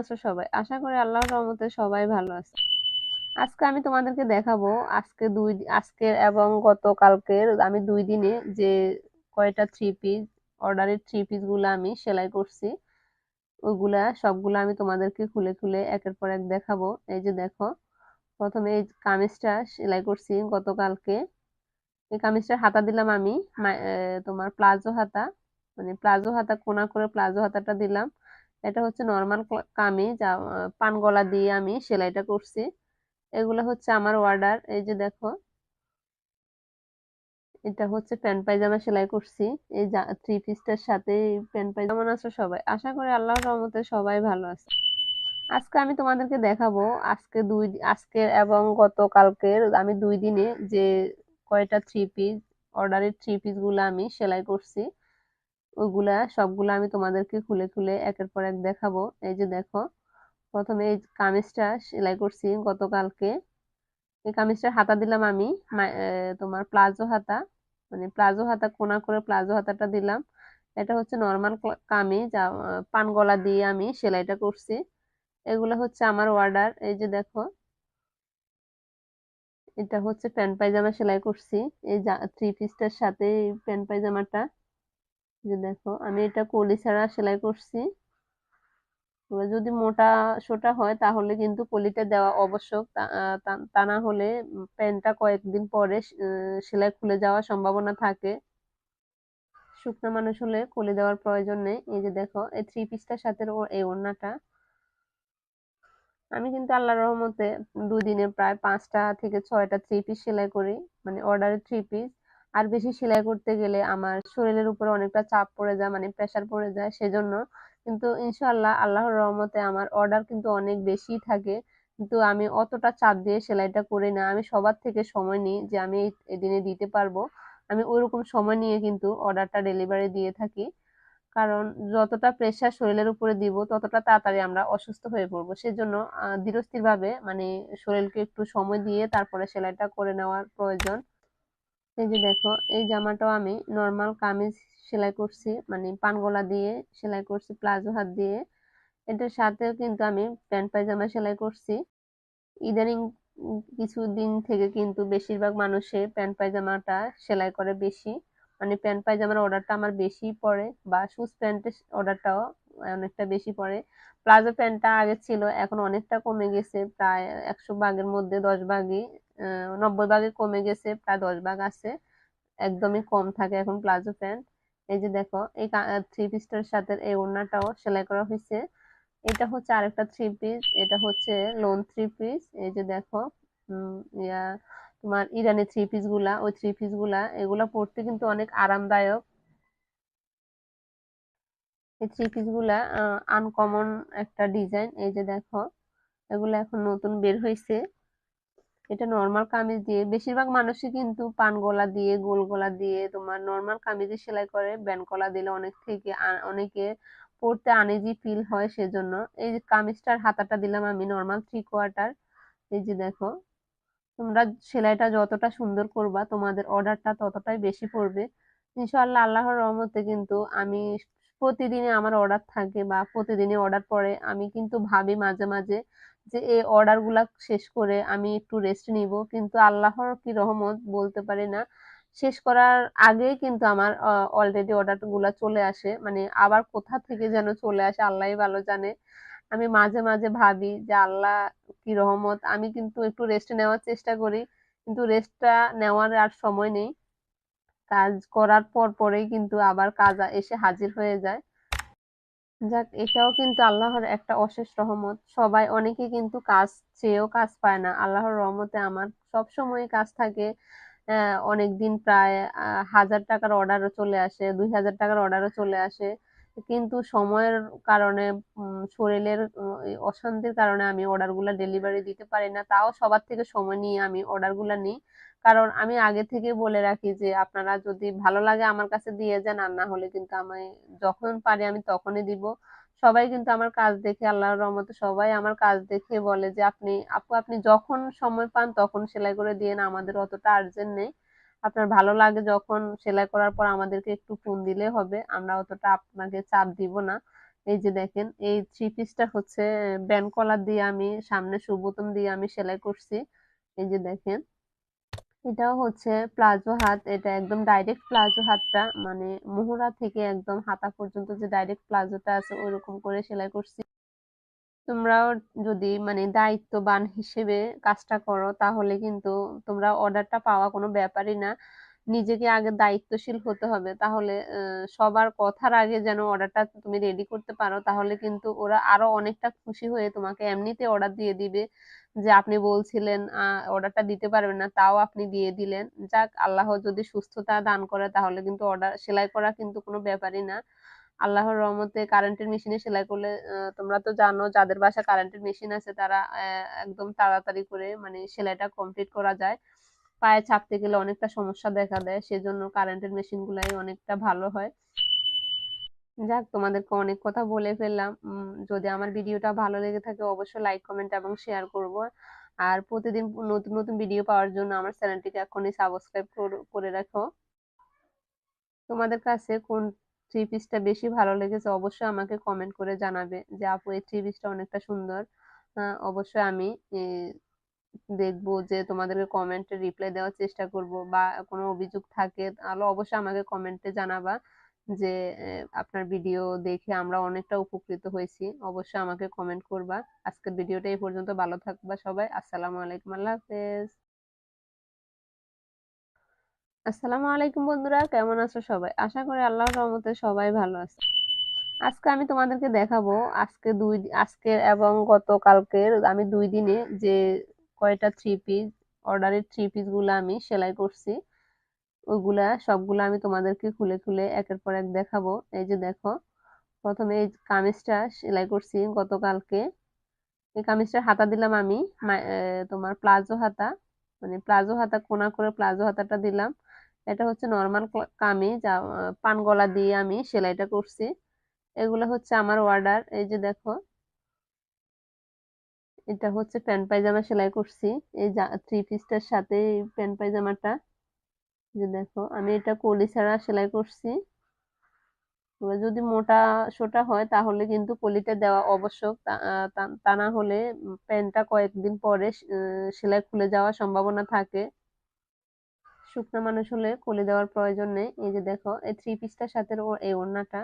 আছো সবাই? আশা করি আল্লাহর রহমতে সবাই ভালো আছে। আজকে আমি তোমাদেরকে দেখাবো, আজকে দুই আজকে এবং গতকালকের আমি দুই দিনে যে কয়টা থ্রি পিস অর্ডারের থ্রি পিসগুলো আমি সেলাই করছি, ওইগুলা সবগুলো আমি তোমাদেরকে খুলে খুলে একের পর এক দেখাবো। এই যে দেখো, প্রথমে এই কামিজটা সেলাই করছি গতকালকে। এই কামিজটার হাতা দিলাম আমি তোমার প্লাজো হাতা মানে প্লাজো হাতা, কোনা করে প্লাজো হাতাটা দিলাম। এটা হচ্ছে নর্মাল কামিজ পান গলা দিয়ে আমি সেলাইটা করছি। এগুলো হচ্ছে আমার অর্ডার এই যে দেখো। এটা হচ্ছে প্যান্ট পায়জামা সেলাই করছি। এই থ্রি পিসটার সাথে প্যান্ট পায়জামা। আছো সবাই? আশা করি আল্লাহর রহমতে সবাই ভালো আছে। আজকে আমি তোমাদেরকে দেখাবো, আজকে দুই আজকে এবং গতকালকের, আমি দুই দিনে যে কয়টা থ্রি পিস অর্ডারের থ্রি পিসগুলো আমি সেলাই করছি। ওইগুলা সবগুলো আমি তোমাদেরকে খুলে খুলে একের পর এক দেখাবো। এই যে দেখো, প্রথমে এই কামিজটা সেলাই করছি গতকালকে। এই কামিজটার হাতা দিলাম আমি তোমার প্লাজো হাতা। মানে প্লাজো হাতা, কোনা করে প্লাজো হাতাটা দিলাম। এটা হচ্ছে নর্মাল কামিজ পান গলা দিয়ে আমি সেলাইটা করছি। এগুলো হচ্ছে আমার অর্ডার এই যে দেখো, এটা হচ্ছে প্যান্ট পায়জামা সেলাই করছি। এই থ্রি পিসটার সাথে প্যান্ট পায়জামাটা। যে দেখো, আমি এটা কলি ছাড়া সেলাই করছি। যদি মোটা সোটা হয়, তাহলে কিন্তু কলিটা দেওয়া আবশ্যক। তা না হলে প্যান্টটা কয়েকদিন পরে সেলাই খুলে যাওয়ার সম্ভাবনা থাকে। শুকনো মানুষ হলে কলি দেওয়ার প্রয়োজন নেই। এই যে দেখো, এই থ্রি পিসটার সাথে এই ওড়নাটা। আমি কিন্তু আল্লাহর রহমতে দুই দিনে প্রায় পাঁচটা থেকে ছয়টা থ্রি পিস সেলাই করি। মানে অর্ডারের থ্রি পিস আর বেশি সেলাই করতে গেলে আমার শরীরের উপরে অনেকটা চাপ পড়ে যায় মানে প্রেশার পড়ে যায়, সেজন্য কিন্তু ইনশাল্লাহ আল্লাহর রহমতে আমার অর্ডার কিন্তু অনেক বেশি থাকে। কিন্তু আমি অতটা চাপ দিয়ে সেলাইটা করি না, আমি সবার থেকে সময় নিই যে আমি এই দিনে দিতে পারব। আমি ওইরকম সময় নিয়ে কিন্তু অর্ডারটা ডেলিভারি দিয়ে থাকি। কারণ যতটা প্রেশার শরীরের উপরে দিব, ততটা তাড়াতাড়ি আমরা অসুস্থ হয়ে পড়ব। সেজন্য ধীরস্থিরভাবে মানে শরীরকে একটু সময় দিয়ে তারপরে সেলাইটা করে নেওয়ার প্রয়োজন। এই যে দেখো, এই জামাটাও আমি নর্মাল কামিজ সেলাই করছি মানে পানগলা দিয়ে সেলাই করছি, প্লাজো হাত দিয়ে। এটার সাথেও কিন্তু আমি প্যান্ট পায়জামা সেলাই করছি। ইদানিং কিছুদিন থেকে কিন্তু বেশিরভাগ মানুষে প্যান্ট পায়জামাটা সেলাই করে বেশি। মানে প্যান্ট পায়জামার অর্ডারটা আমার বেশি পড়ে বা শুজ প্যান্টের অর্ডারটাও অনেকটা বেশি পড়ে। প্লাজো প্যান্টটা আগে ছিল, এখন অনেকটা কমে গেছে, প্রায় একশো ভাগের মধ্যে দশ ভাগই নব্বই ভাগে কমে গেছে, প্রায় দশ ভাগ আছে। একদমই কম থাকে এখন প্লাজো প্যান্ট। এই যে দেখো, এই থ্রি পিসটার সাথে এই ওড়নাটাও সেলাই করা হয়েছে। এটা হচ্ছে আরেকটা থ্রি পিস এটা হচ্ছে লোন থ্রি পিস এই যে দেখো ইয়া, তোমার ইরানি থ্রি পিসগুলা, ওই থ্রি পিসগুলা, এগুলা পরতে কিন্তু অনেক আরামদায়ক। এই থ্রি পিসগুলা আনকমন একটা ডিজাইন এই যে দেখো, এগুলো এখন নতুন বের হয়েছে। এটা নর্মাল কামিজ দিয়ে। বেশিরভাগ মানুষই কিন্তু পান গলা দিয়ে, গোল গলা দিয়ে তোমার নর্মাল কামিজে সেলাই করে। ব্যান গলা দিলে অনেক থেকে অনেকে পরতে আনেজি ফিল হয় সেজন্য। এই যে কামিজটার হাতাটা দিলাম আমি নর্মাল থ্রি কোয়ার্টার এই যে দেখো। তোমরা সেলাইটা যতটা সুন্দর করবা, তোমাদের অর্ডারটা ততটাই বেশি পড়বে। ইনশাআল্লাহ, আল্লাহর রহমতে কিন্তু আমি প্রতিদিনে আমার অর্ডার থাকে বা প্রতিদিনে অর্ডার পড়ে। আমি কিন্তু ভাবি মাঝে মাঝে যে এই অর্ডারগুলা শেষ করে আমি একটু রেস্ট নিব। কিন্তু আল্লাহর কি রহমত বলতে পারি না। শেষ করার আগেই কিন্তু আমার অলরেডি অর্ডারগুলা চলে আসে। মানে আবার কোথা থেকে যেন চলে আসে আল্লাহই ভালো জানে। আমি মাঝে মাঝে ভাবি যে আল্লাহ কি রহমত। আমি কিন্তু একটু রেস্ট নেওয়ার চেষ্টা করি। কিন্তু রেস্টটা নেওয়ার আর সময় নেই। কাজ করার পর পরেই কিন্তু আবার কাজ এসে হাজির হয়ে যায়। যাক, এটাও কিন্তু আল্লাহর একটা অশেষ রহমত। সবাই অনেকে কিন্তু কাজ চেয়েও কাজ পায় না। আল্লাহর রহমতে আমার সব সময় কাজ থাকে। অনেক দিন প্রায় হাজার টাকার অর্ডারও চলে আসে, দুই হাজার টাকার অর্ডারও চলে আসে। কিন্তু সময়ের কারণে শরীরের অশান্তির কারণে আমি অর্ডারগুলো ডেলিভারি দিতে পারি না। তাও সবার থেকে সময় নিয়ে আমি অর্ডারগুলো নিই। কারণ আমি আগে থেকে বলে রাখি যে, আপনারা যদি ভালো লাগে আমার কাছে দিয়ে যান, আর না হলে কিন্তু আমি যখন পারি আমি তখনই দিব। সবাই কিন্তু আমার কাজ দেখে, আল্লাহর রহমতে সবাই আমার কাজ দেখে বলে যে, আপনি, আপু, আপনি যখন সময় পান তখন সেলাই করে দিয়ে না আমাদের অতটা আর্জেন্ট নেই। আপনার ভালো লাগে যখন সেলাই করার পর আমাদেরকে একটু ফোন দিলে হবে, আমরা অতটা আপনাকে চাপ দিব না। এই যে দেখেন, এই থ্রি পিসটা হচ্ছে ব্যান্ড কলার দিয়ে আমি, সামনে সুবোতাম দিয়ে আমি সেলাই করছি। এই যে দেখেন এটাও হচ্ছে প্লাজো হাত, এটা একদম ডাইরেক্ট প্লাজো হাতটা মানে মোহরা থেকে একদম হাতা পর্যন্ত যে ডাইরেক্ট প্লাজোটা আছে, ওইরকম করে সেলাই করছি। তোমরাও যদি মানে দায়িত্ববান হিসেবে কাজটা করো, তাহলে কিন্তু তোমরা অর্ডারটা পাওয়া কোনো ব্যাপারই না। নিজেকে আগে দায়িত্বশীল হতে হবে। তাহলে সবার কথার আগে যেন অর্ডারটা তুমি রেডি করতে পারো, তাহলে কিন্তু ওরা আরও অনেকটা খুশি হয়ে তোমাকে এমনিতে অর্ডার দিয়ে দিবে যে আপনি বলছিলেন অর্ডারটা দিতে পারবেন না, তাও আপনি দিয়ে দিলেন। যাক, আল্লাহ যদি সুস্থতা দান করে, তাহলে কিন্তু অর্ডার সেলাই করা কিন্তু কোনো ব্যাপারই না। আল্লাহর রহমতে কারেন্টের মেশিনে সেলাই করলে তোমরা তো জানো, যাদের বাসা কারেন্টের মেশিন আছে, তারা একদম তাড়াতাড়ি করে মানে সেলাইটা কমপ্লিট করা যায়। পায়ে চাপতে গেলে অনেকটা সমস্যা দেখা দেয়, সেজন্য কারেন্টের মেশিন গুলাই অনেকটা ভালো হয়। যাক, তোমাদেরকে অনেক কথা বলে ফেললাম। যদি আমার ভিডিওটা ভালো লেগে থাকে, অবশ্যই লাইক কমেন্ট এবং শেয়ার করব। আর প্রতিদিন নতুন নতুন ভিডিও পাওয়ার জন্য আমার চ্যানেলটিকে এখনই সাবস্ক্রাইব করে রাখো। তোমাদের কাছে কোন থ্রি পিসটা বেশি ভালো লেগেছে, অবশ্যই আমাকে কমেন্ট করে জানাবে যে, আপু, এই থ্রি পিসটা অনেকটা সুন্দর। অবশ্যই আমি দেখব যে তোমাদেরকে কমেন্টে রিপ্লাই দেওয়ার চেষ্টা করব বা কোনো অভিযোগ থাকে তাহলে অবশ্যই আমাকে কমেন্টে জানাবা যে আপনার ভিডিও দেখে আমরা অনেকটা উপকৃত হয়েছি। অবশ্যই আমাকে কমেন্ট করবা। আজকের ভিডিওটা এই পর্যন্ত। ভালো থাকবা সবাই। আসসালামু আলাইকুম। আল্লাহ হাফেজ। আসসালামু আলাইকুম বন্ধুরা। কেমন আছো সবাই? আশা করি আল্লাহর রহমতে সবাই ভালো আছে। আজকে আমি তোমাদেরকে দেখাবো। আজকে দুই, আজকে এবং গতকালকের, আমি দুই দিনে যে কয়টা থ্রি পিস অর্ডারের থ্রি পিসগুলো আমি সেলাই করছি। ওইগুলা সবগুলো আমি তোমাদেরকে খুলে খুলে একের পর এক দেখাবো। এই যে দেখো, প্রথমে এই কামিজটা সেলাই করছি গতকালকে। এই কামিজটার হাতা দিলাম আমি তোমার প্লাজো হাতা। মানে প্লাজো হাতা, কোনা করে প্লাজো হাতাটা দিলাম। এটা হচ্ছে নর্মাল কামিজ পান গলা দিয়ে আমি সেলাইটা করছি। এগুলো হচ্ছে আমার অর্ডার এই যে দেখো এটা হচ্ছে প্যান্ট পায়জামা সেলাই করছি। এই থ্রি পিসটার সাথে প্যান্ট পায়জামাটা। যে দেখো, আমি এটা কলি ছাড়া সেলাই করছি। যদি মোটা সোটা হয়, তাহলে কিন্তু কলিটা দেওয়া আবশ্যক। তা না হলে প্যান্টটা কয়েকদিন পরে সেলাই খুলে যাওয়ার সম্ভাবনা থাকে। শুকনো মানুষ হলে কলি দেওয়ার প্রয়োজন নেই। এই যে দেখো, এই থ্রি পিসটার সাথে এই ওড়নাটা।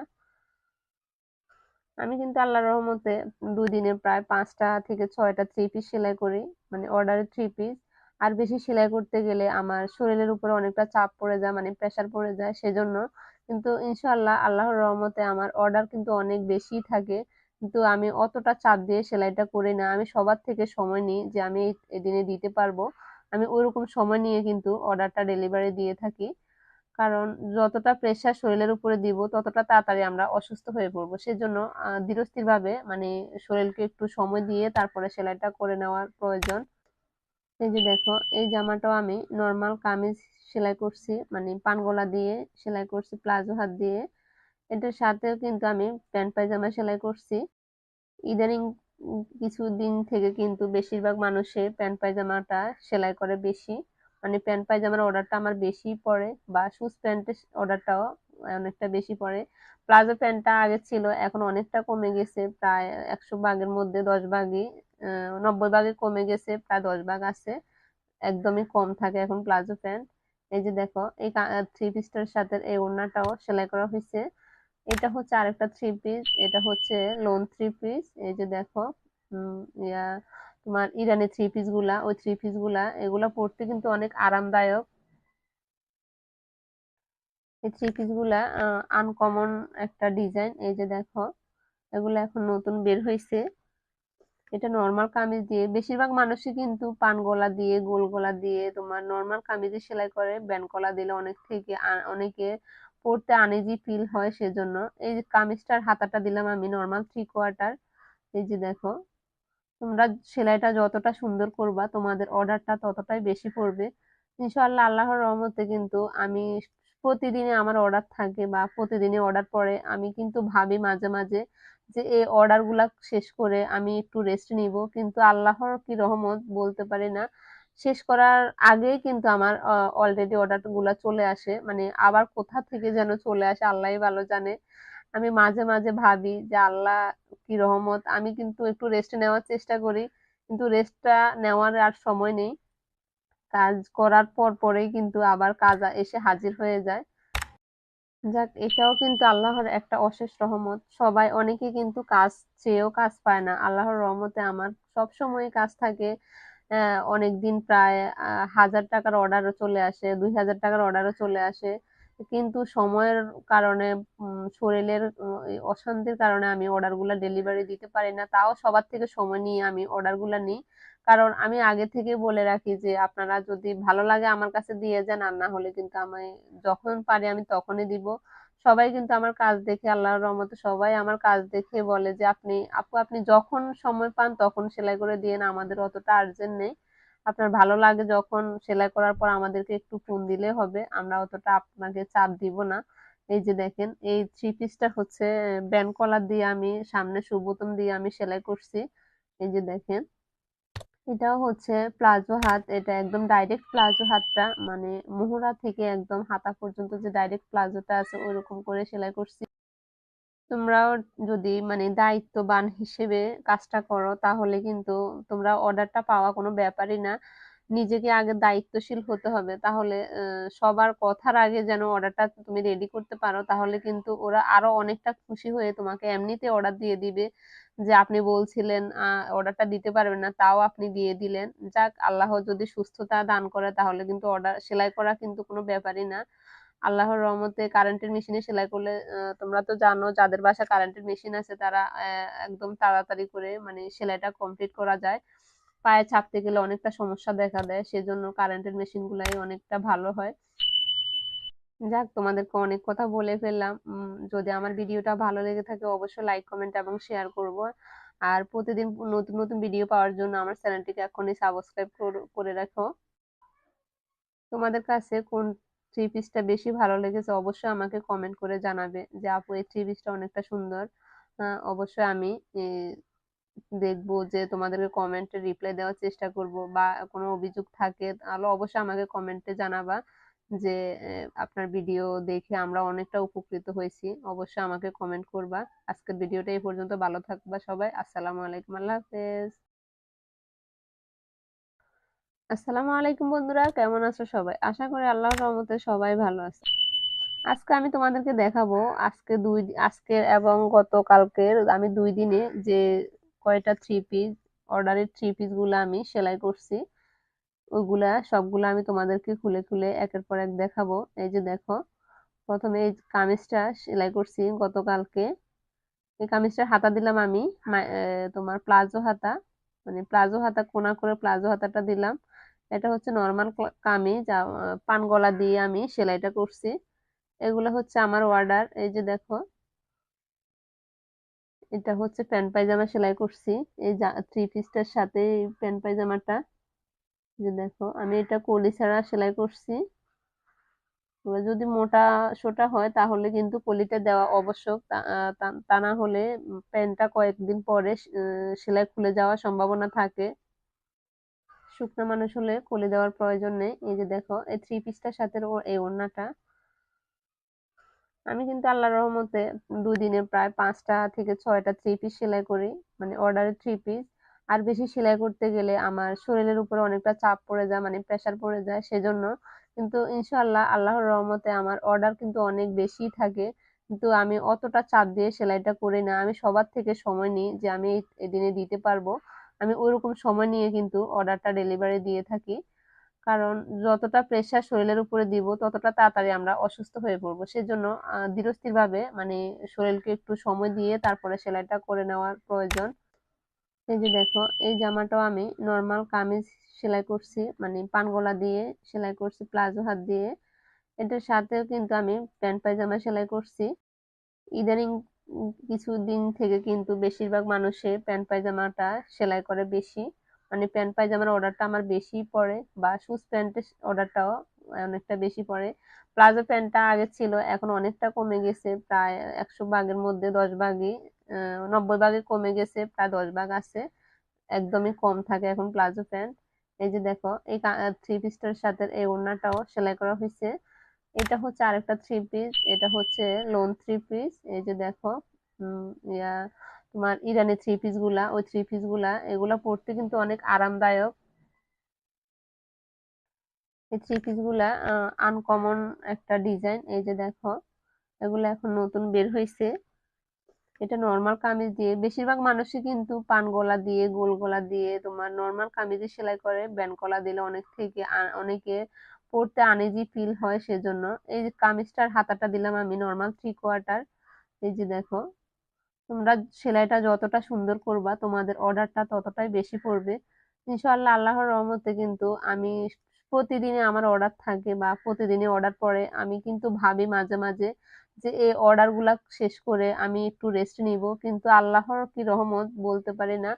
আমি কিন্তু আল্লাহর রহমতে দুই দিনে প্রায় পাঁচটা থেকে ছয়টা থ্রি পিস সেলাই করি মানে অর্ডারের থ্রি পিস আর বেশি সেলাই করতে গেলে আমার শরীরের উপরে অনেকটা চাপ পড়ে যায় মানে প্রেশার পড়ে যায়, সেজন্য কিন্তু ইনশাল্লাহ আল্লাহর রহমতে আমার অর্ডার কিন্তু অনেক বেশি থাকে। কিন্তু আমি অতটা চাপ দিয়ে সেলাইটা করি না। আমি সবার থেকে সময় নিই যে আমি এই দিনে দিতে পারব। আমি ওইরকম সময় নিয়ে কিন্তু অর্ডারটা ডেলিভারি দিয়ে থাকি। কারণ যতটা প্রেশার শরীরের উপরে দিব, ততটা তাড়াতাড়ি আমরা অসুস্থ হয়ে পড়ব। সেজন্য ধীরস্থির ভাবে মানে শরীরকে একটু সময় দিয়ে তারপরে সেলাইটা করে নেওয়ার প্রয়োজন। এই যে দেখো, এই জামাটাও আমি নর্মাল কামিজ সেলাই করছি মানে পানগোলা দিয়ে সেলাই করছি, প্লাজো হাত দিয়ে। এটার সাথেও কিন্তু আমি প্যান্ট পায়জামা সেলাই করছি। ইদানিং কিছুদিন থেকে কিন্তু বেশিরভাগ মানুষে প্যান্ট পায়জামাটা সেলাই করে বেশি। মানে প্যান্ট পায়জামার অর্ডারটা আমার বেশি পড়ে বা শুজ প্যান্টের অর্ডারটাও অনেকটা বেশি পড়ে। প্লাজো প্যান্টটা আগে ছিল, এখন অনেকটা কমে গেছে, প্রায় একশো ভাগের মধ্যে দশ ভাগই নব্বই ভাগে কমে গেছে, প্রায় দশ ভাগ আছে। একদমই কম থাকে এখন প্লাজো প্যান্ট। এই যে দেখো, এই থ্রি পিসটার সাথে এই ওড়নাটাও সেলাই করা হয়েছে। এটা হচ্ছে আরেকটা থ্রি পিস এটা হচ্ছে লোন থ্রি পিস এই যে দেখো ইয়া তোমার ইরানি থ্রি পিসগুলা, ওই থ্রি পিসগুলা, এগুলা পরতে কিন্তু অনেক আরামদায়ক। এই থ্রি পিসগুলা আনকমন একটা ডিজাইন এই যে দেখো, এগুলো এখন নতুন বের হয়েছে এটা নর্মাল কামিজ দিয়ে, বেশিরভাগ মানুষই কিন্তু পান গলা দিয়ে, গোল গলা দিয়ে তোমার নর্মাল কামিজে সেলাই করে ব্যান্ড গলা দিলে অনেক থেকে অনেকে পরতে আনইজি ফিল হয় সেজন্য। এই যে কামিজটার হাতাটা দিলাম আমি নর্মাল থ্রি কোয়ার্টার এই যে দেখো তোমরা সেলাইটা যতটা সুন্দর করবা, তোমাদের অর্ডারটা ততটাই বেশি পড়বে। ইনশাআল্লাহ আল্লাহর রহমতে কিন্তু আমি প্রতিদিনে আমার অর্ডার থাকে বা প্রতিদিনে অর্ডার পড়ে। আমি কিন্তু ভাবি মাঝে মাঝে যে এই অর্ডারগুলা শেষ করে আমি একটু রেস্ট নিব, কিন্তু আল্লাহর কি রহমত বলতে পারি না। শেষ করার আগেই কিন্তু আমার অলরেডি অর্ডারগুলা চলে আসে। মানে আবার কোথা থেকে যেন চলে আসে আল্লাহ ভালো জানে। আমি মাঝে মাঝে ভাবি যে, আল্লাহ, কি রহমত। আমি কিন্তু একটু রেস্ট নেওয়ার চেষ্টা করি। কিন্তু রেস্টটা নেওয়ার আর সময় নেই। কাজ করার পর পরেই কিন্তু আবার কাজ এসে হাজির হয়ে যায়। যাক, এটাও কিন্তু আল্লাহর একটা অশেষ রহমত। সবাই, অনেকে কিন্তু কাজ চেয়েও কাজ পায় না। আল্লাহর রহমতে আমার সব সময় কাজ থাকে। অনেক দিন প্রায় হাজার টাকার অর্ডারও চলে আসে, দুই হাজার টাকার অর্ডারও চলে আসে। কিন্তু সময়ের কারণে শরীরের অশান্তির কারণে আমি অর্ডারগুলো ডেলিভারি দিতে পারি না। তাও সবার থেকে সময় নিয়ে আমি অর্ডারগুলো নিই। কারণ আমি আগে থেকে বলে রাখি যে, আপনারা যদি ভালো লাগে আমার কাছে দিয়ে যান, আর না হলে কিন্তু আমি যখন পারি আমি তখনই দিব। সবাই কিন্তু আমার কাজ দেখে, আল্লাহর রহমতে সবাই আমার কাজ দেখে বলে যে, আপনি, আপু, আপনি যখন সময় পান তখন সেলাই করে দিয়েন, আমাদের অতটা আর্জেন্ট নেই। আপনার ভালো লাগে যখন সেলাই করার পর আমাদেরকে একটু ফোন দিলে হবে। আমরা অতটা আপনাকে চাপ দিব না। এই যে দেখেন, এই থ্রি পিসটা হচ্ছে ব্যান্ড কলার দিয়ে আমি, সামনে সুবোতম দিয়ে আমি সেলাই করছি। এই যে দেখেন, এটাও হচ্ছে প্লাজো হাত। এটা একদম ডাইরেক্ট প্লাজো হাতটা মানে মোহরা থেকে একদম হাতা পর্যন্ত যে ডাইরেক্ট প্লাজোটা আছে, ওইরকম করে সেলাই করছি। তোমরাও যদি মানে দায়িত্ববান হিসেবে কাজটা করো, তাহলে কিন্তু তোমরা অর্ডারটা পাওয়া কোনো ব্যাপারই না। নিজেকে আগে দায়িত্বশীল হতে হবে। তাহলে সবার কথার আগে যেন অর্ডারটা তুমি রেডি করতে পারো, তাহলে কিন্তু ওরা আরও অনেকটা খুশি হয়ে তোমাকে এমনিতে অর্ডার দিয়ে দিবে যে আপনি বলছিলেন অর্ডারটা দিতে পারবেন না, তাও আপনি দিয়ে দিলেন। যাক, আল্লাহ যদি সুস্থতা দান করে, তাহলে কিন্তু অর্ডার সেলাই করা কিন্তু কোনো ব্যাপারই না। আল্লাহর রহমতে কারেন্টের মেশিনে সেলাই করলে তোমরা তো জানো যাদের বাসা কারেন্টের মেশিন আছে তারা একদম তাড়াতাড়ি করে মানে সেলাইটা কমপ্লিট করা যায়। পায়ে ছাপতে গেলে অনেকটা সমস্যা দেখা দেয়, সেজন্য কারেন্টের মেশিন গুলাই অনেকটা ভালো হয়। যাক, তোমাদেরকে অনেক কথা বলে ফেললাম। যদি আমার ভিডিওটা ভালো লেগে থাকে অবশ্যই লাইক কমেন্ট এবং শেয়ার করব। আর প্রতিদিন নতুন নতুন ভিডিও পাওয়ার জন্য আমার চ্যানেলটিকে এখনই সাবস্ক্রাইব করে রাখো। তোমাদের কাছে কোন থ্রি পিসটা বেশি ভালো লেগেছে, অবশ্যই আমাকে কমেন্ট করে জানাবে যে আপু এই থ্রি পিসটা অনেকটা সুন্দর। অবশ্যই আমি দেখব যে তোমাদেরকে কমেন্টে রিপ্লাই দেওয়ার চেষ্টা করব বা কোনো অভিযোগ থাকে তাহলে অবশ্যই আমাকে কমেন্টে জানাবা যে আপনার ভিডিও দেখে আমরা অনেকটা উপকৃত হয়েছি। অবশ্যই আমাকে কমেন্ট করবা। আজকের ভিডিওটা এই পর্যন্ত, ভালো থাকবা সবাই। আসসালামু আলাইকুম, আল্লাহ হাফেজ। আসসালামু আলাইকুম বন্ধুরা, কেমন আছো সবাই? আশা করি আল্লাহর রহমতে সবাই ভালো আছে। আজকে আমি তোমাদেরকে দেখাবো, আজকে দুই আজকে এবং গতকালকের আমি দুই দিনে যে কয়টা থ্রি পিস অর্ডারের থ্রি পিসগুলো আমি সেলাই করছি, ওইগুলা সবগুলো আমি তোমাদেরকে খুলে খুলে একের পর এক দেখাবো। এই যে দেখো, প্রথমে এই কামিজটা সেলাই করছি গতকালকে। এই কামিজটার হাতা দিলাম আমি তোমার প্লাজো হাতা মানে প্লাজো হাতা, কোনা করে প্লাজো হাতাটা দিলাম। এটা হচ্ছে নর্মাল কামিজ পান গলা দিয়ে আমি সেলাইটা করছি। এগুলো হচ্ছে আমার অর্ডার এই যে দেখো। এটা হচ্ছে প্যান্ট পায়জামা সেলাই করছি। এই থ্রি পিসটার সাথে প্যান্ট পায়জামাটা। যে দেখো, আমি এটা কলি ছাড়া সেলাই করছি। যদি মোটা, সোটা হয় তাহলে কিন্তু কলিটা দেওয়া আবশ্যক। তা না হলে প্যান্টটা কয়েকদিন পরে সেলাই খুলে যাওয়ার সম্ভাবনা থাকে। শুকনো মানুষ হলে কলি দেওয়ার প্রয়োজন নেই। এই যে দেখো, এই থ্রি পিসটার সাথে এই ওড়নাটা। আমি কিন্তু আল্লাহর রহমতে দুই দিনে প্রায় পাঁচটা থেকে ছয়টা থ্রি পিস সেলাই করি মানে অর্ডারের থ্রি পিস আর বেশি সেলাই করতে গেলে আমার শরীরের উপরে অনেকটা চাপ পড়ে যায় মানে প্রেশার পড়ে যায় সেজন্য। কিন্তু ইনশাল্লাহ আল্লাহর রহমতে আমার অর্ডার কিন্তু অনেক বেশি থাকে। কিন্তু আমি অতটা চাপ দিয়ে সেলাইটা করি না। আমি সবার থেকে সময় নিই যে আমি এই দিনে দিতে পারব। আমি ওইরকম সময় নিয়ে কিন্তু অর্ডারটা ডেলিভারি দিয়ে থাকি। কারণ যতটা প্রেশার শরীরের উপরে দিব, ততটা তাড়াতাড়ি আমরা অসুস্থ হয়ে পড়ব। সেজন্য ধীরস্থির ভাবে মানে শরীরকে একটু সময় দিয়ে তারপরে সেলাইটা করে নেওয়ার প্রয়োজন। এই যে দেখো, এই জামাটাও আমি নর্মাল কামিজ সেলাই করছি মানে পানগলা দিয়ে সেলাই করছি, প্লাজো হাত দিয়ে। এটার সাথেও কিন্তু আমি প্যান্ট পায়জামা সেলাই করছি। ইদানিং কিছুদিন থেকে কিন্তু বেশিরভাগ মানুষে প্যান্ট পায়জামাটা সেলাই করে বেশি। মানে প্যান্ট পায়জামার অর্ডারটা আমার বেশি পড়ে বা শুজ প্যান্টের অর্ডারটাও অনেকটা বেশি পড়ে। প্লাজো প্যান্টটা আগে ছিল, এখন অনেকটা কমে গেছে, প্রায় একশো ভাগের মধ্যে দশ ভাগই নব্বই ভাগে কমে গেছে, প্রায় দশ ভাগ আছে। একদমই কম থাকে এখন প্লাজো প্যান্ট। এই যে দেখো, এই থ্রি পিসটার সাথে এই ওড়নাটাও সেলাই করা হয়েছে। এটা হচ্ছে আরেকটা থ্রি পিস এটা হচ্ছে লোন থ্রি পিস এই যে দেখো ইয়া, তোমার ইরানি থ্রি পিসগুলা, ওই থ্রি পিসগুলা, এগুলা পরতে কিন্তু অনেক আরামদায়ক। এই থ্রি পিসগুলা আনকমন একটা ডিজাইন এই যে দেখো, এগুলো এখন নতুন বের হয়েছে এটা নর্মাল কামিজ দিয়ে, বেশিরভাগ মানুষই কিন্তু পান গলা দিয়ে, গোল গলা দিয়ে, তোমার নর্মাল কামিজে সেলাই করে, ব্যান্ড গলা দিলে অনেক থেকে অনেকে পরতে আনইজি ফিল হয় সেজন্য। এই যে কামিজটার হাতাটা দিলাম আমি নর্মাল থ্রি কোয়ার্টার এই যে দেখো, তোমরা সেলাইটা যতটা সুন্দর করবা, তোমাদের অর্ডারটা ততটাই বেশি পড়বে। ইনশাআল্লাহ আল্লাহর রহমতে কিন্তু আমি প্রতিদিনে আমার অর্ডার থাকে বা প্রতিদিনই অর্ডার পড়ে। আমি কিন্তু ভাবি মাঝে মাঝে যে এই অর্ডারগুলা শেষ করে আমি একটু রেস্ট নিব। কিন্তু আল্লাহর কি রহমত বলতে পারি না।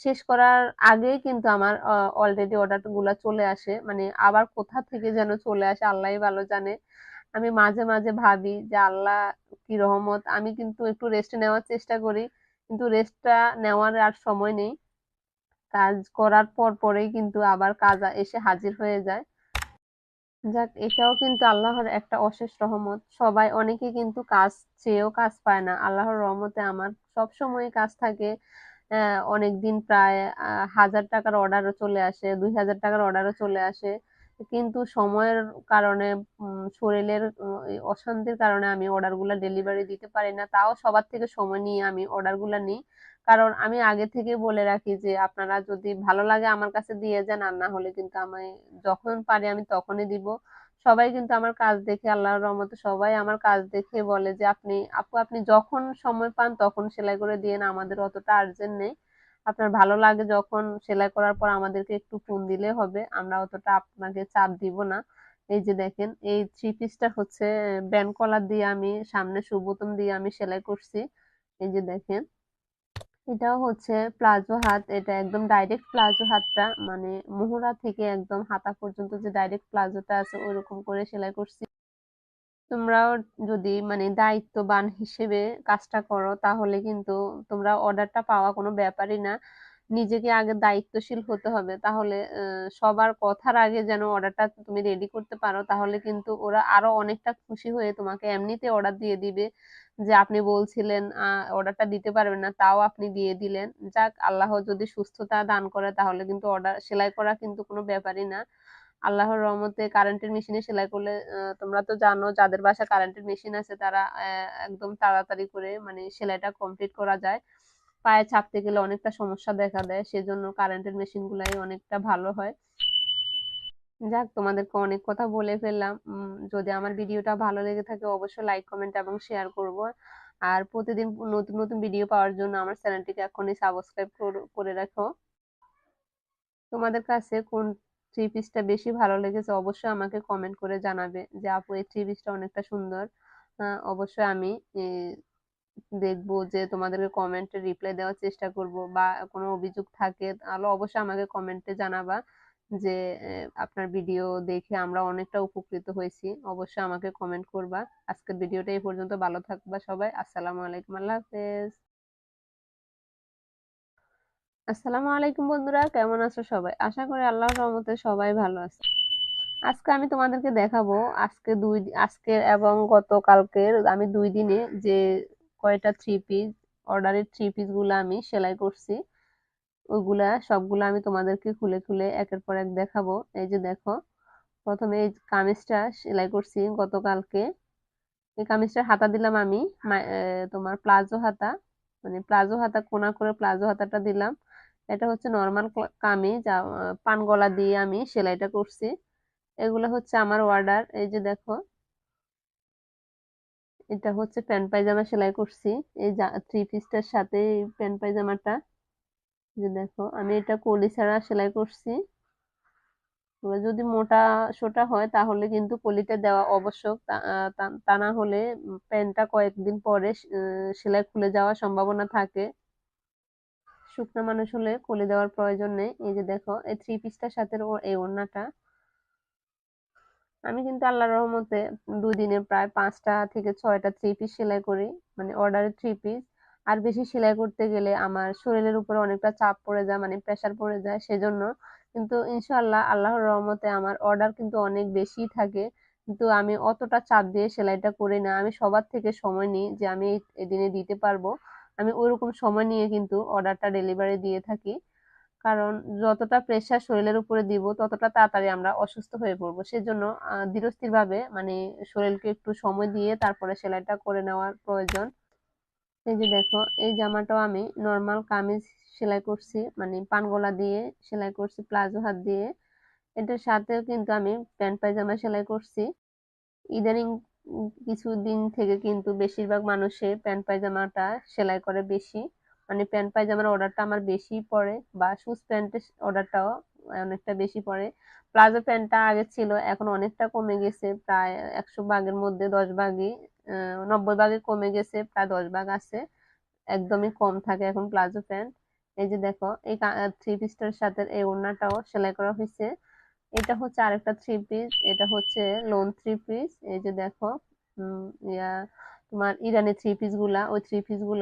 শেষ করার আগেই কিন্তু আমার অলরেডি অর্ডারগুলা চলে আসে। মানে আবার কোথা থেকে যেন চলে আসে আল্লাহই ভালো জানে। আমি মাঝে মাঝে ভাবি যে, আল্লাহ কি রহমত। আমি কিন্তু একটু রেস্ট নেওয়ার চেষ্টা করি, কিন্তু রেস্টটা নেওয়ার আর সময় নেই। কাজ করার পর পরেই কিন্তু আবার কাজ এসে হাজির হয়ে যায়। যাক, এটাও কিন্তু আল্লাহর একটা অশেষ রহমত। সবাই, অনেকে কিন্তু কাজ চেয়েও কাজ পায় না। আল্লাহর রহমতে আমার সব সময় কাজ থাকে। অনেক দিন প্রায় হাজার টাকার অর্ডারও চলে আসে, দুই হাজার টাকার অর্ডারও চলে আসে। কিন্তু সময়ের কারণে শরীরের অশান্তির কারণে আমি অর্ডারগুলো ডেলিভারি দিতে পারি না। তাও সবার থেকে সময় নিয়ে আমি অর্ডারগুলো নিই। কারণ আমি আগে থেকে বলে রাখি যে, আপনারা যদি ভালো লাগে আমার কাছে দিয়ে যান, আর না হলে কিন্তু আমি যখন পারি আমি তখনই দিব। সবাই কিন্তু আমার কাজ দেখে, আল্লাহর রহমতে সবাই আমার কাজ দেখে বলে যে, আপনি, আপু, আপনি যখন সময় পান তখন সেলাই করে দিয়েন আমাদের অতটা আর্জেন্ট নেই। আপনার ভালো লাগে যখন সেলাই করার পর আমাদেরকে একটু ফোন দিলে হবে। আমরা অতটা আপনাকে চাপ দিব না। এই যে দেখেন, এই থ্রি পিসটা হচ্ছে ব্যান্ড কলার দিয়ে আমি, সামনে সুবোতাম দিয়ে আমি সেলাই করছি। এই যে দেখেন এটাও হচ্ছে প্লাজো হাত, এটা একদম ডাইরেক্ট প্লাজো হাতটা মানে মোহরা থেকে একদম হাতা পর্যন্ত যে ডাইরেক্ট প্লাজোটা আছে ওইরকম করে সেলাই করছি। তোমরাও যদি মানে দায়িত্ববান হিসেবে কাজটা করো, তাহলে কিন্তু তোমরা অর্ডারটা পাওয়া কোনো ব্যাপারই না। নিজেকে আগে দায়িত্বশীল হতে হবে। তাহলে সবার কথার আগে যেন অর্ডারটা তুমি রেডি করতে পারো, তাহলে কিন্তু ওরা আরও অনেকটা খুশি হয়ে তোমাকে এমনিতে অর্ডার দিয়ে দিবে যে আপনি বলছিলেন অর্ডারটা দিতে পারবেন না, তাও আপনি দিয়ে দিলেন। যাক, আল্লাহ যদি সুস্থতা দান করে, তাহলে কিন্তু অর্ডার সেলাই করা কিন্তু কোনো ব্যাপারই না। আল্লাহর রহমতে কারেন্টের মেশিনে সেলাই করলে তোমরা তো জানো, যাদের বাসা কারেন্টের মেশিন আছে, তারা একদম তাড়াতাড়ি করে মানে সেলাইটা কমপ্লিট করা যায়। পায়ে ছাপতে গেলে অনেকটা সমস্যা দেখা দেয়, সেজন্য কারেন্টের মেশিন গুলাই অনেকটা ভালো হয়। যাক, তোমাদেরকে অনেক কথা বলে ফেললাম। যদি আমার ভিডিওটা ভালো লেগে থাকে, অবশ্যই লাইক কমেন্ট এবং শেয়ার করব। আর প্রতিদিন নতুন নতুন ভিডিও পাওয়ার জন্য আমার চ্যানেলটিকে এখনই সাবস্ক্রাইব করে রাখো। তোমাদের কাছে কোন থ্রি পিসটা বেশি ভালো লেগেছে, অবশ্যই আমাকে কমেন্ট করে জানাবে যে, আপু, এই থ্রি পিসটা অনেকটা সুন্দর। অবশ্যই আমি দেখব যে তোমাদেরকে কমেন্টে রিপ্লাই দেওয়ার চেষ্টা করব বা কোনো অভিযোগ থাকে তাহলে অবশ্যই আমাকে কমেন্টে জানাবা যে আপনার ভিডিও দেখে আমরা অনেকটা উপকৃত হয়েছি। অবশ্যই আমাকে কমেন্ট করবা। আজকের ভিডিওটা এই পর্যন্ত। ভালো থাকবা সবাই। আসসালামু আলাইকুম। আল্লাহ হাফেজ। আসসালামু আলাইকুম বন্ধুরা। কেমন আছো সবাই? আশা করি আল্লাহর রহমতে সবাই ভালো আছে। আজকে আমি তোমাদেরকে দেখাবো। আজকে দুই, আজকে এবং গতকালকের আমি দুই দিনে যে কয়টা থ্রি পিস অর্ডারের থ্রি পিসগুলো আমি সেলাই করছি। ওইগুলা সবগুলো আমি তোমাদেরকে খুলে খুলে একের পর এক দেখাবো। এই যে দেখো, প্রথমে এই কামিজটা সেলাই করছি গতকালকে। এই কামিজটার হাতা দিলাম আমি তোমার প্লাজো হাতা। মানে প্লাজো হাতা, কোনা করে প্লাজো হাতাটা দিলাম। এটা হচ্ছে নর্মাল কামিজ পান গলা দিয়ে আমি সেলাইটা করছি। এগুলো হচ্ছে আমার অর্ডার এই যে দেখো এটা হচ্ছে প্যান্ট পায়জামা সেলাই করছি। এই থ্রি পিসটার সাথে প্যান্ট পায়জামাটা। যে দেখো, আমি এটা কলি ছাড়া সেলাই করছি। যদি মোটা সোটা হয়, তাহলে কিন্তু কলিটা দেওয়া আবশ্যক। তা না হলে প্যান্টটা কয়েকদিন পরে সেলাই খুলে যাওয়ার সম্ভাবনা থাকে। শুকনো মানুষ হলে কলি দেওয়ার প্রয়োজন নেই। এই যে দেখো, এই থ্রি পিসটার সাথে এই ওড়নাটা। আমি কিন্তু আল্লাহর রহমতে দুই দিনে প্রায় পাঁচটা থেকে ছয়টা থ্রি পিস সেলাই করি মানে অর্ডারের থ্রি পিস আর বেশি সেলাই করতে গেলে আমার শরীরের উপরে অনেকটা চাপ পড়ে যায় মানে প্রেশার পড়ে যায়, সেজন্য কিন্তু ইনশাল্লাহ আল্লাহর রহমতে আমার অর্ডার কিন্তু অনেক বেশি থাকে। কিন্তু আমি অতটা চাপ দিয়ে সেলাইটা করি না। আমি সবার থেকে সময় নিই যে আমি এই দিতে পারব। আমি ওইরকম সময় নিয়ে কিন্তু অর্ডারটা ডেলিভারি দিয়ে থাকি। কারণ যতটা প্রেশার শরীরের উপরে দিব, ততটা তাড়াতাড়ি আমরা অসুস্থ হয়ে পড়ব। সেজন্য ধীরস্থিরভাবে মানে শরীরকে একটু সময় দিয়ে তারপরে সেলাইটা করে নেওয়ার প্রয়োজন। এই যে দেখো, এই জামাটাও আমি নর্মাল কামিজ সেলাই করছি মানে পানগোলা দিয়ে সেলাই করছি, প্লাজো হাত দিয়ে। এটার সাথেও কিন্তু আমি প্যান্ট পায়জামা সেলাই করছি। ইদানিং কিছুদিন থেকে কিন্তু বেশিরভাগ মানুষে প্যান্ট পায়জামাটা সেলাই করে বেশি। মানে প্যান্ট পায়জামার অর্ডারটা আমার বেশি পড়ে বা শুজ প্যান্টের অর্ডারটাও অনেকটা বেশি পড়ে। প্লাজো প্যান্টটা আগে ছিল, এখন অনেকটা কমে গেছে, প্রায় একশো ভাগের মধ্যে দশ ভাগই নব্বই ভাগে কমে গেছে, প্রায় দশ ভাগ আছে, একদমই কম থাকে এখন প্লাজো প্যান্ট। এই যে দেখো, এই থ্রি পিসটার সাথে এই ওড়নাটাও সেলাই করা হয়েছে। এটা হচ্ছে আরেকটা থ্রি পিস এটা হচ্ছে লোন থ্রি পিস এই যে দেখো ইয়া, তোমার ইরানি থ্রি পিসগুলা, ওই থ্রি পিসগুলা